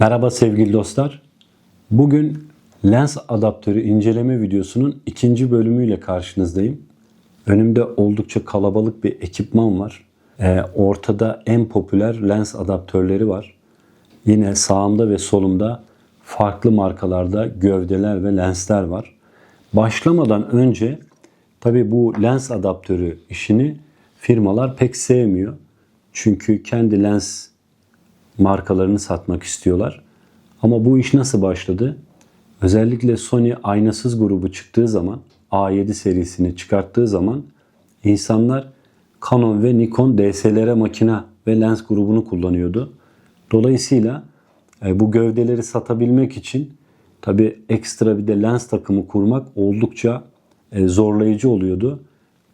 Merhaba sevgili dostlar. Bugün lens adaptörü inceleme videosunun ikinci bölümüyle karşınızdayım. Önümde oldukça kalabalık bir ekipman var. Ee, ortada en popüler lens adaptörleri var. Yine sağımda ve solumda farklı markalarda gövdeler ve lensler var. Başlamadan önce tabi bu lens adaptörü işini firmalar pek sevmiyor. Çünkü kendi lens markalarını satmak istiyorlar. Ama bu iş nasıl başladı? Özellikle Sony aynasız grubu çıktığı zaman, A7 serisini çıkarttığı zaman insanlar Canon ve Nikon DSLR makine ve lens grubunu kullanıyordu. Dolayısıyla e, bu gövdeleri satabilmek için tabi ekstra bir de lens takımı kurmak oldukça e, zorlayıcı oluyordu.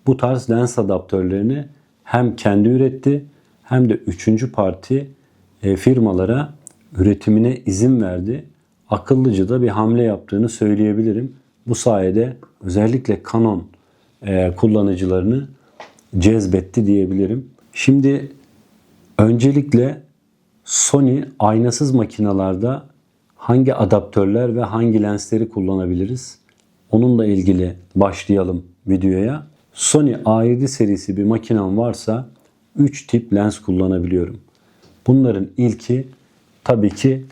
Bu tarz lens adaptörlerini hem kendi üretti hem de üçüncü parti firmalara üretimine izin verdi. Akıllıca da bir hamle yaptığını söyleyebilirim. Bu sayede özellikle Canon e, kullanıcılarını cezbetti diyebilirim. Şimdi öncelikle Sony aynasız makinalarda hangi adaptörler ve hangi lensleri kullanabiliriz? Onunla ilgili başlayalım videoya. Sony A7 serisi bir makinem varsa 3 tip lens kullanabiliyorum. Bunların ilki tabii ki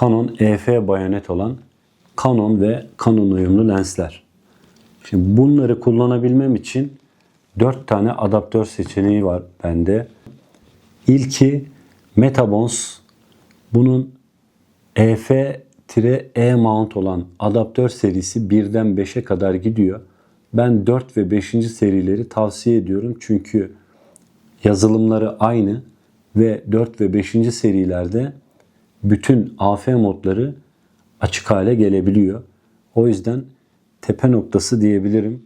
Canon EF bayonet olan Canon ve Canon uyumlu lensler. Şimdi bunları kullanabilmem için 4 tane adaptör seçeneği var bende. İlki Metabons. Bunun EF-E mount olan adaptör serisi 1'den 5'e kadar gidiyor. Ben 4 ve 5. serileri tavsiye ediyorum çünkü yazılımları aynı ve 4 ve 5. serilerde bütün AF modları açık hale gelebiliyor. O yüzden tepe noktası diyebilirim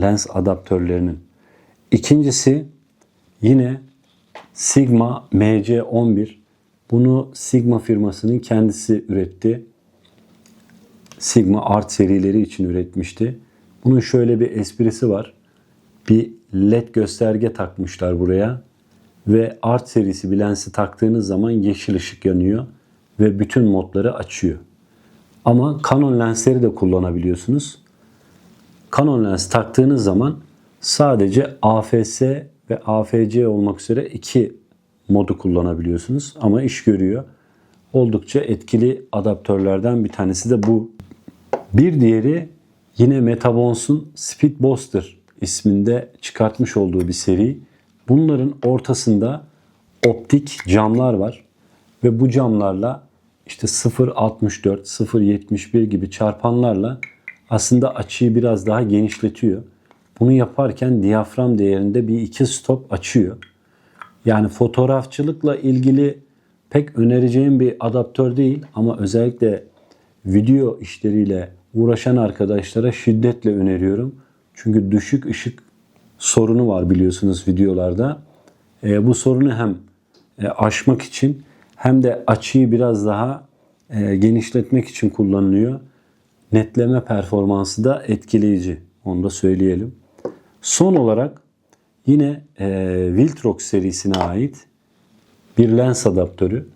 lens adaptörlerinin. İkincisi yine Sigma MC11. Bunu Sigma firmasının kendisi üretti. Sigma Art serileri için üretmişti. Bunun şöyle bir esprisi var. Bir led gösterge takmışlar buraya ve Art serisi bir lensi taktığınız zaman yeşil ışık yanıyor ve bütün modları açıyor. Ama Canon lensleri de kullanabiliyorsunuz. Canon lens taktığınız zaman sadece AFS ve AFC olmak üzere iki modu kullanabiliyorsunuz ama iş görüyor. Oldukça etkili adaptörlerden bir tanesi de bu. Bir diğeri yine Metabons'un Speed Booster isminde çıkartmış olduğu bir seri. Bunların ortasında optik camlar var ve bu camlarla işte 0.64, 0.71 gibi çarpanlarla aslında açıyı biraz daha genişletiyor. Bunu yaparken diyafram değerinde bir iki stop açıyor. Yani fotoğrafçılıkla ilgili pek önereceğim bir adaptör değil ama özellikle video işleriyle uğraşan arkadaşlara şiddetle öneriyorum. Çünkü düşük ışık sorunu var biliyorsunuz videolarda. E, bu sorunu hem e, aşmak için hem de açıyı biraz daha e, genişletmek için kullanılıyor. Netleme performansı da etkileyici. Onu da söyleyelim. Son olarak yine e, Viltrox serisine ait bir lens adaptörü.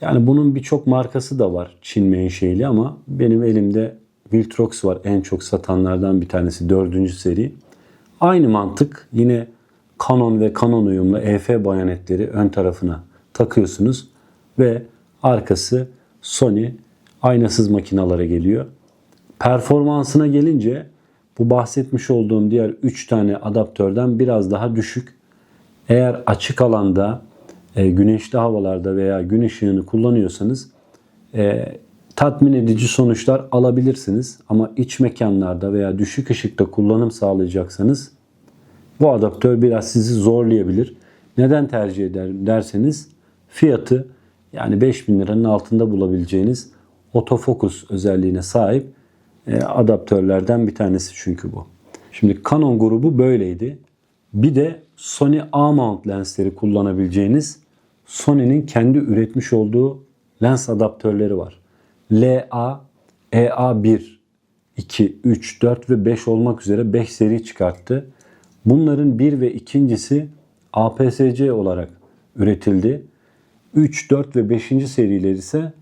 Yani bunun birçok markası da var Çin menşeili ama benim elimde Viltrox var en çok satanlardan bir tanesi dördüncü seri. Aynı mantık yine Canon ve Canon uyumlu EF bayonetleri ön tarafına takıyorsunuz ve arkası Sony aynasız makinalara geliyor. Performansına gelince bu bahsetmiş olduğum diğer 3 tane adaptörden biraz daha düşük. Eğer açık alanda, e, güneşli havalarda veya gün ışığını kullanıyorsanız e, tatmin edici sonuçlar alabilirsiniz. Ama iç mekanlarda veya düşük ışıkta kullanım sağlayacaksanız bu adaptör biraz sizi zorlayabilir. Neden tercih ederim derseniz fiyatı yani 5000 liranın altında bulabileceğiniz otofokus özelliğine sahip e, adaptörlerden bir tanesi çünkü bu. Şimdi Canon grubu böyleydi. Bir de Sony A-mount lensleri kullanabileceğiniz Sony'nin kendi üretmiş olduğu lens adaptörleri var. LA, EA1, 2, 3, 4 ve 5 olmak üzere 5 seri çıkarttı. Bunların bir ve ikincisi APS-C olarak üretildi. 3, 4 ve 5. seriler ise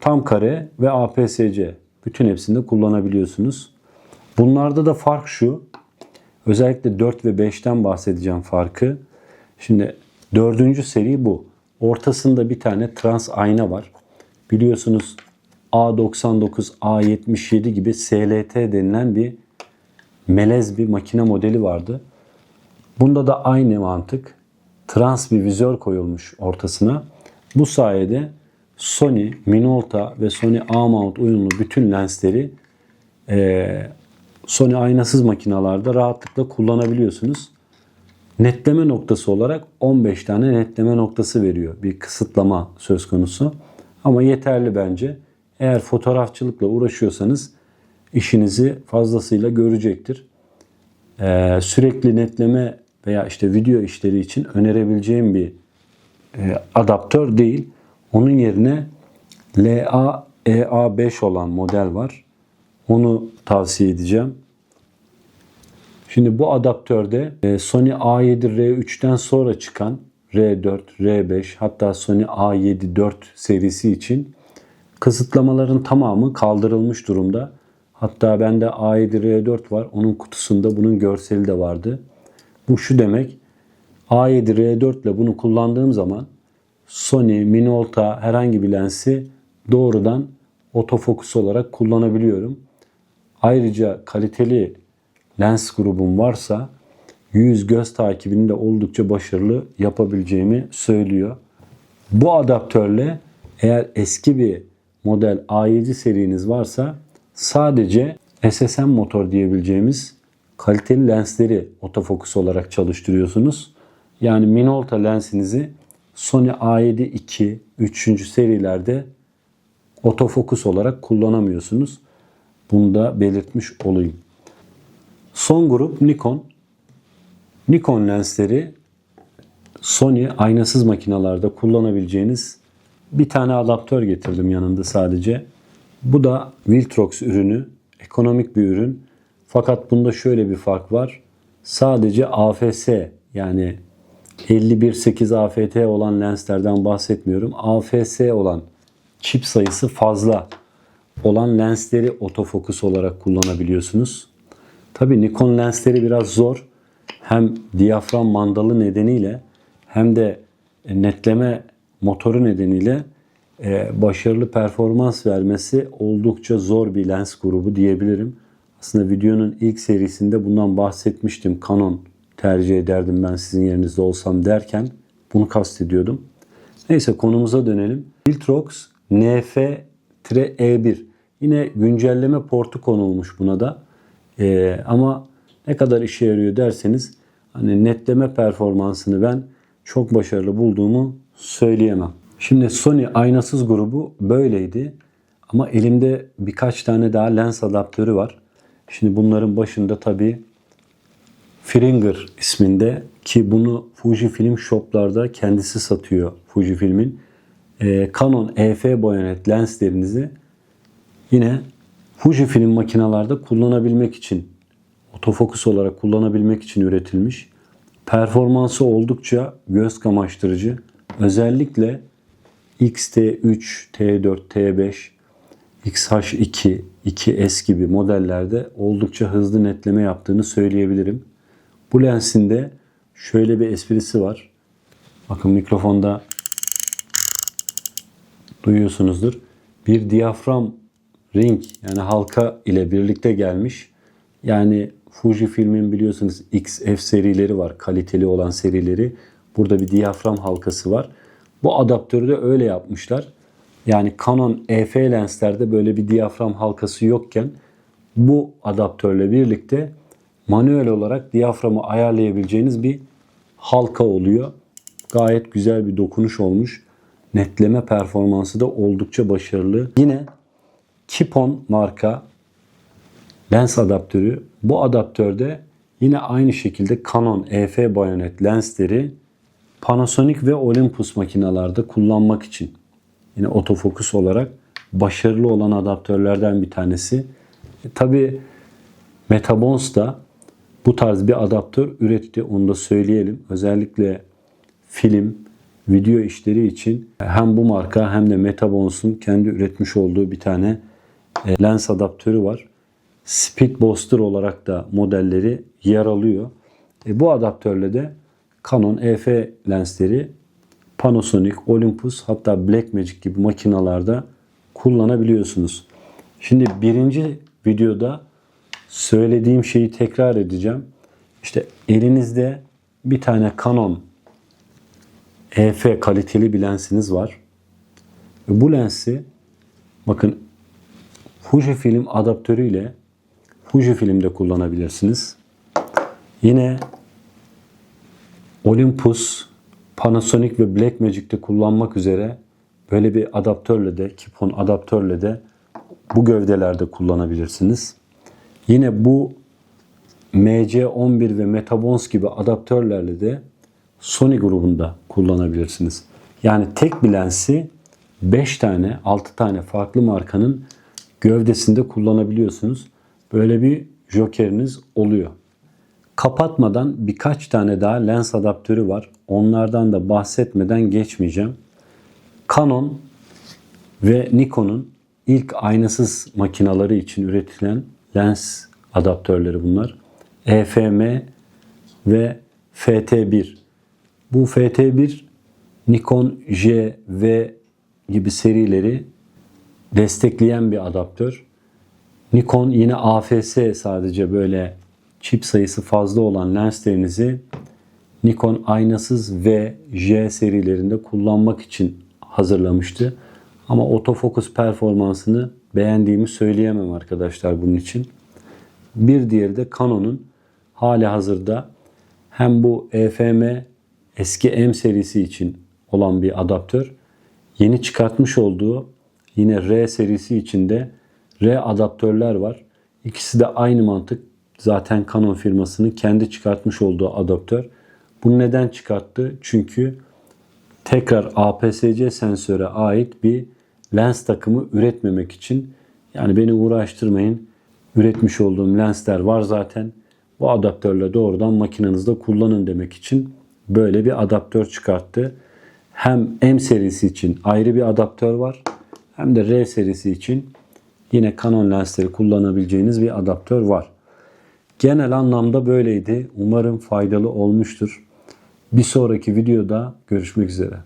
tam kare ve APS-C. Bütün hepsinde kullanabiliyorsunuz. Bunlarda da fark şu. Özellikle 4 ve 5'ten bahsedeceğim farkı. Şimdi dördüncü seri bu. Ortasında bir tane trans ayna var. Biliyorsunuz A99, A77 gibi SLT denilen bir melez bir makine modeli vardı. Bunda da aynı mantık. Trans bir vizör koyulmuş ortasına. Bu sayede Sony Minolta ve Sony A-mount uyumlu bütün lensleri eee, Sony aynasız makinalarda rahatlıkla kullanabiliyorsunuz. Netleme noktası olarak 15 tane netleme noktası veriyor. Bir kısıtlama söz konusu. Ama yeterli bence. Eğer fotoğrafçılıkla uğraşıyorsanız işinizi fazlasıyla görecektir. Ee, sürekli netleme veya işte video işleri için önerebileceğim bir e, adaptör değil. Onun yerine LA EA5 olan model var. Onu tavsiye edeceğim. Şimdi bu adaptörde e, Sony A7R3'ten sonra çıkan R4, R5 hatta Sony A7 4 serisi için kısıtlamaların tamamı kaldırılmış durumda. Hatta bende A7R4 var. Onun kutusunda bunun görseli de vardı. Bu şu demek. A7R4 ile bunu kullandığım zaman Sony, Minolta herhangi bir lensi doğrudan otofokus olarak kullanabiliyorum. Ayrıca kaliteli lens grubum varsa yüz göz takibini de oldukça başarılı yapabileceğimi söylüyor. Bu adaptörle eğer eski bir model A7 seriniz varsa sadece SSM motor diyebileceğimiz kaliteli lensleri otofokus olarak çalıştırıyorsunuz. Yani Minolta lensinizi Sony A7 II, 3. serilerde otofokus olarak kullanamıyorsunuz. Bunu da belirtmiş olayım. Son grup Nikon. Nikon lensleri Sony aynasız makinalarda kullanabileceğiniz bir tane adaptör getirdim yanında sadece. Bu da Viltrox ürünü. Ekonomik bir ürün. Fakat bunda şöyle bir fark var. Sadece AFS yani 51.8 AFT olan lenslerden bahsetmiyorum. AFS olan çip sayısı fazla olan lensleri otofokus olarak kullanabiliyorsunuz. Tabi Nikon lensleri biraz zor. Hem diyafram mandalı nedeniyle hem de netleme motoru nedeniyle e, başarılı performans vermesi oldukça zor bir lens grubu diyebilirim. Aslında videonun ilk serisinde bundan bahsetmiştim. Canon tercih ederdim ben sizin yerinizde olsam derken bunu kastediyordum. Neyse konumuza dönelim. Viltrox NF-E1 yine güncelleme portu konulmuş buna da. Ee, ama ne kadar işe yarıyor derseniz hani netleme performansını ben çok başarılı bulduğumu söyleyemem. Şimdi Sony aynasız grubu böyleydi. Ama elimde birkaç tane daha lens adaptörü var. Şimdi bunların başında tabii Fringer isminde ki bunu Fujifilm shoplarda kendisi satıyor Fujifilm'in. Ee, Canon EF bayonet lenslerinizi yine Fujifilm makinalarda kullanabilmek için otofokus olarak kullanabilmek için üretilmiş. Performansı oldukça göz kamaştırıcı. Özellikle XT3, T4, T5, XH2, 2S gibi modellerde oldukça hızlı netleme yaptığını söyleyebilirim. Bu lensin de şöyle bir esprisi var. Bakın mikrofonda duyuyorsunuzdur. Bir diyafram ring yani halka ile birlikte gelmiş. Yani Fujifilm'in biliyorsunuz XF serileri var. Kaliteli olan serileri. Burada bir diyafram halkası var. Bu adaptörü de öyle yapmışlar. Yani Canon EF lenslerde böyle bir diyafram halkası yokken bu adaptörle birlikte manuel olarak diyaframı ayarlayabileceğiniz bir halka oluyor. Gayet güzel bir dokunuş olmuş. Netleme performansı da oldukça başarılı. Yine Kipon marka lens adaptörü. Bu adaptörde yine aynı şekilde Canon EF bayonet lensleri Panasonic ve Olympus makinalarda kullanmak için yine otofokus olarak başarılı olan adaptörlerden bir tanesi. E, Tabi Metabons da bu tarz bir adaptör üretti. Onu da söyleyelim. Özellikle film video işleri için hem bu marka hem de Metabons'un kendi üretmiş olduğu bir tane e, lens adaptörü var. Speed Booster olarak da modelleri yer alıyor. E, bu adaptörle de Canon EF lensleri Panasonic, Olympus hatta Blackmagic gibi makinalarda kullanabiliyorsunuz. Şimdi birinci videoda söylediğim şeyi tekrar edeceğim. İşte elinizde bir tane Canon EF kaliteli bir lensiniz var. Ve bu lensi bakın Fujifilm adaptörüyle Fujifilm'de kullanabilirsiniz. Yine Olympus, Panasonic ve Blackmagic'te kullanmak üzere böyle bir adaptörle de, Kipon adaptörle de bu gövdelerde kullanabilirsiniz. Yine bu MC11 ve Metabons gibi adaptörlerle de Sony grubunda kullanabilirsiniz. Yani tek bir lensi 5 tane, 6 tane farklı markanın gövdesinde kullanabiliyorsunuz. Böyle bir jokeriniz oluyor. Kapatmadan birkaç tane daha lens adaptörü var. Onlardan da bahsetmeden geçmeyeceğim. Canon ve Nikon'un ilk aynasız makinaları için üretilen lens adaptörleri bunlar. EFM ve FT1. Bu FT1 Nikon J, V gibi serileri destekleyen bir adaptör. Nikon yine AFS sadece böyle çip sayısı fazla olan lenslerinizi Nikon aynasız V, J serilerinde kullanmak için hazırlamıştı. Ama otofokus performansını beğendiğimi söyleyemem arkadaşlar bunun için. Bir diğeri de Canon'un hali hazırda hem bu EFM eski M serisi için olan bir adaptör. Yeni çıkartmış olduğu yine R serisi içinde R adaptörler var. İkisi de aynı mantık. Zaten Canon firmasının kendi çıkartmış olduğu adaptör. Bunu neden çıkarttı? Çünkü tekrar APS-C sensöre ait bir lens takımı üretmemek için yani beni uğraştırmayın. Üretmiş olduğum lensler var zaten. Bu adaptörle doğrudan makinenizde kullanın demek için böyle bir adaptör çıkarttı. Hem M serisi için ayrı bir adaptör var hem de R serisi için yine Canon lensleri kullanabileceğiniz bir adaptör var. Genel anlamda böyleydi. Umarım faydalı olmuştur. Bir sonraki videoda görüşmek üzere.